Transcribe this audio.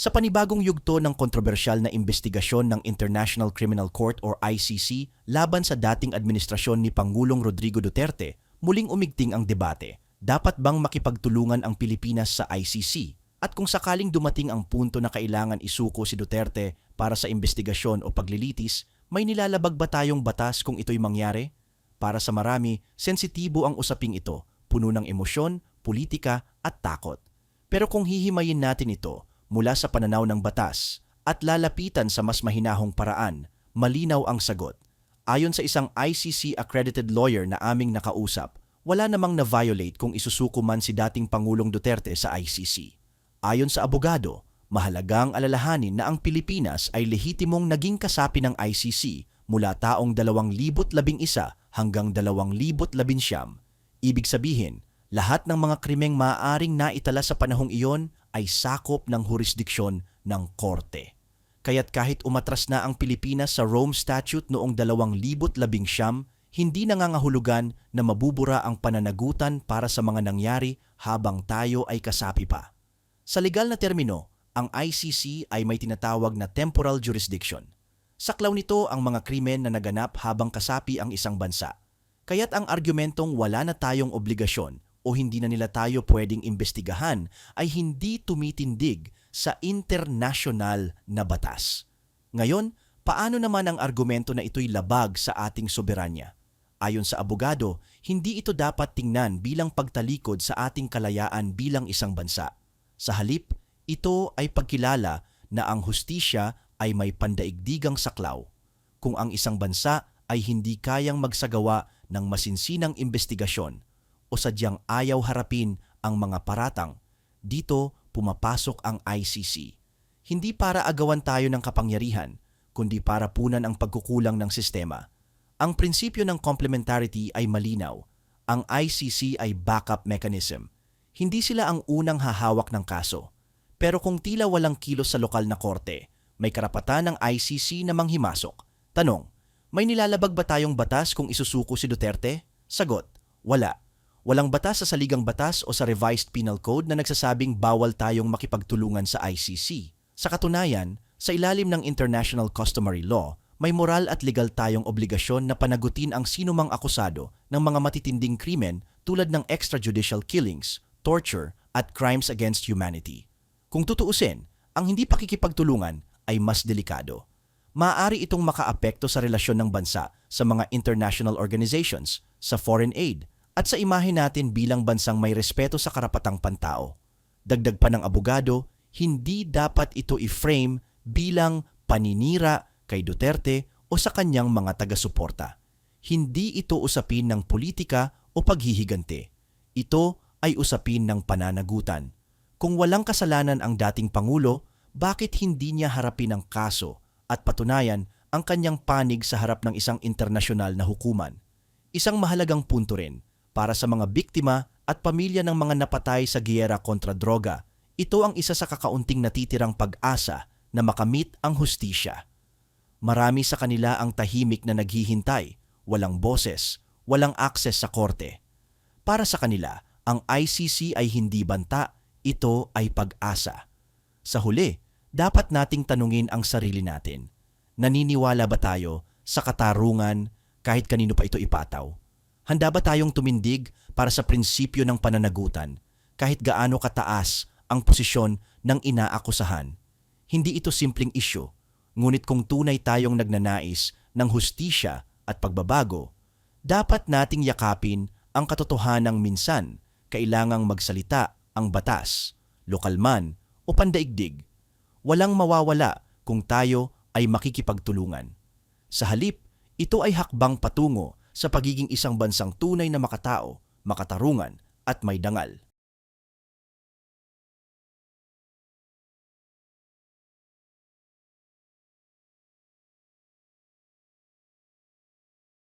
Sa panibagong yugto ng kontrobersyal na investigasyon ng International Criminal Court or ICC laban sa dating administrasyon ni Pangulong Rodrigo Duterte, muling umigting ang debate. Dapat bang makipagtulungan ang Pilipinas sa ICC? At kung sakaling dumating ang punto na kailangan isuko si Duterte para sa investigasyon o paglilitis, may nilalabag ba tayong batas kung ito'y mangyari? Para sa marami, sensitibo ang usaping ito, puno ng emosyon, politika at takot. Pero kung hihimayin natin ito mula sa pananaw ng batas at lalapitan sa mas mahinahong paraan, malinaw ang sagot. Ayon sa isang ICC-accredited lawyer na aming nakausap, wala namang na-violate kung isusuko man si dating Pangulong Duterte sa ICC. Ayon sa abogado, mahalagang alalahanin na ang Pilipinas ay lehitimong naging kasapi ng ICC mula taong 2011 hanggang 2019. Ibig sabihin, lahat ng mga krimeng maaaring naitala sa panahong iyon ay sakop ng jurisdiksyon ng korte. Kaya't kahit umatras na ang Pilipinas sa Rome Statute noong 2019, hindi nangangahulugan na mabubura ang pananagutan para sa mga nangyari habang tayo ay kasapi pa. Sa legal na termino, ang ICC ay may tinatawag na temporal jurisdiction. Saklaw nito ang mga krimen na naganap habang kasapi ang isang bansa. Kaya't ang argumentong wala na tayong obligasyon o hindi na nila tayo pwedeng imbestigahan ay hindi tumitindig sa international na batas. Ngayon, paano naman ang argumento na ito'y labag sa ating soberanya? Ayon sa abogado, hindi ito dapat tingnan bilang pagtalikod sa ating kalayaan bilang isang bansa. Sa halip, ito ay pagkilala na ang hustisya ay may pandaigdigang saklaw. Kung ang isang bansa ay hindi kayang magsagawa ng masinsinang investigasyon o sadyang ayaw harapin ang mga paratang, dito pumapasok ang ICC. Hindi para agawan tayo ng kapangyarihan, kundi para punan ang pagkukulang ng sistema. Ang prinsipyo ng complementarity ay malinaw. Ang ICC ay backup mechanism. Hindi sila ang unang hahawak ng kaso. Pero kung tila walang kilos sa lokal na korte, may karapatan ng ICC na manghimasok. Tanong, may nilalabag ba tayong batas kung isusuko si Duterte? Sagot, wala. Walang batas sa saligang batas o sa revised penal code na nagsasabing bawal tayong makipagtulungan sa ICC. Sa katunayan, sa ilalim ng international customary law, may moral at legal tayong obligasyon na panagutin ang sinumang akusado ng mga matitinding krimen tulad ng extrajudicial killings, torture, at crimes against humanity. Kung tutuusin, ang hindi pakikipagtulungan ay mas delikado. Maaari itong makaapekto sa relasyon ng bansa sa mga international organizations, sa foreign aid, at sa imahe natin bilang bansang may respeto sa karapatang pantao. Dagdag pa ng abogado, hindi dapat ito i-frame bilang paninira kay Duterte o sa kanyang mga taga-suporta. Hindi ito usapin ng politika o paghihigante. Ito ay usapin ng pananagutan. Kung walang kasalanan ang dating Pangulo, bakit hindi niya harapin ang kaso at patunayan ang kanyang panig sa harap ng isang internasyonal na hukuman? Isang mahalagang punto rin para sa mga biktima at pamilya ng mga napatay sa giyera kontra droga. Ito ang isa sa kakaunting natitirang pag-asa na makamit ang hustisya. Marami sa kanila ang tahimik na naghihintay, walang boses, walang akses sa korte. Para sa kanila, ang ICC ay hindi banta, ito ay pag-asa. Sa huli, dapat nating tanungin ang sarili natin. Naniniwala ba tayo sa katarungan kahit kanino pa ito ipataw? Handa ba tayong tumindig para sa prinsipyo ng pananagutan kahit gaano kataas ang posisyon ng inaakusahan? Hindi ito simpleng isyu, ngunit kung tunay tayong nagnanais ng hustisya at pagbabago, dapat nating yakapin ang katotohanang minsan kailangang magsalita ang batas, lokal man o pandaigdig. Walang mawawala kung tayo ay makikipagtulungan. Sa halip, ito ay hakbang patungo sa pagiging isang bansang tunay na makatao, makatarungan at may dangal.